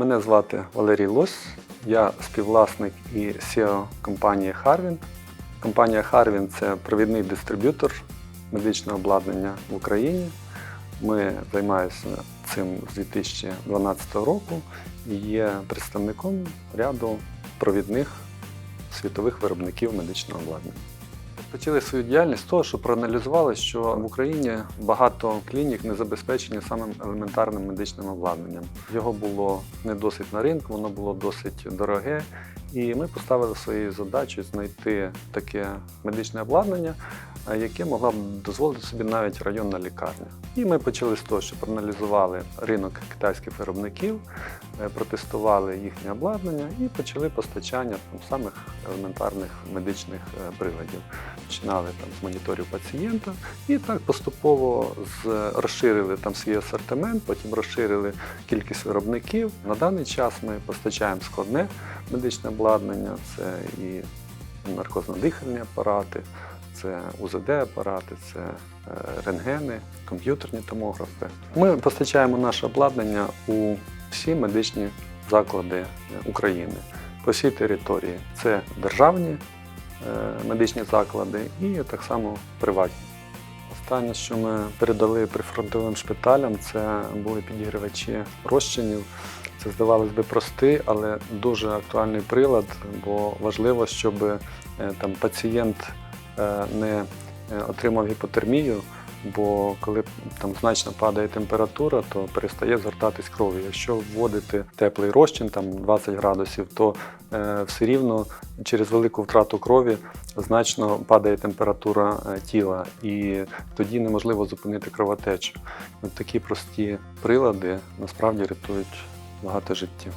Мене звати Валерій Лось, я співвласник і SEO компанії Harvin. Компанія Harvin це провідний дистриб'ютор медичного обладнання в Україні. Ми займаємося цим з 2012 року і є представником ряду провідних світових виробників медичного обладнання. Почали свою діяльність з того, що проаналізували, що в Україні багато клінік не забезпечені самим елементарним медичним обладнанням. Його було не досить на ринку, воно було досить дороге. І ми поставили своєю задачею знайти таке медичне обладнання, е, яке могла б дозволити собі навіть районна лікарня. І ми почали з того, що проаналізували ринок китайських виробників, е, протестували їхнє обладнання і почали постачання там, самих елементарних медичних е, приладів. Починали там з моніторів пацієнта і так поступово з, розширили там свій асортимент, потім розширили кількість виробників. На даний час ми постачаємо складне медичне обладнання, це і наркозно-дихальні апарати, це УЗД-апарати, це е, рентгени, комп'ютерні томографи. Ми постачаємо наше обладнання у всі медичні заклади е, України по всій території. Це державні е, медичні заклади і так само приватні. Останнє, що ми передали прифронтовим шпиталям, це були підігрівачі розчинів. Це здавалось би простий, але дуже актуальний прилад, бо важливо, щоб е, там пацієнт е, не е, отримав гіпотермію, бо коли там значно падає температура, то перестає згортатись кров. Якщо вводити теплий розчин, там 20 градусів, то е, все рівно через велику втрату крові значно падає температура е, тіла, і тоді неможливо зупинити кровотечу. От такі прості прилади насправді рятують багато життів.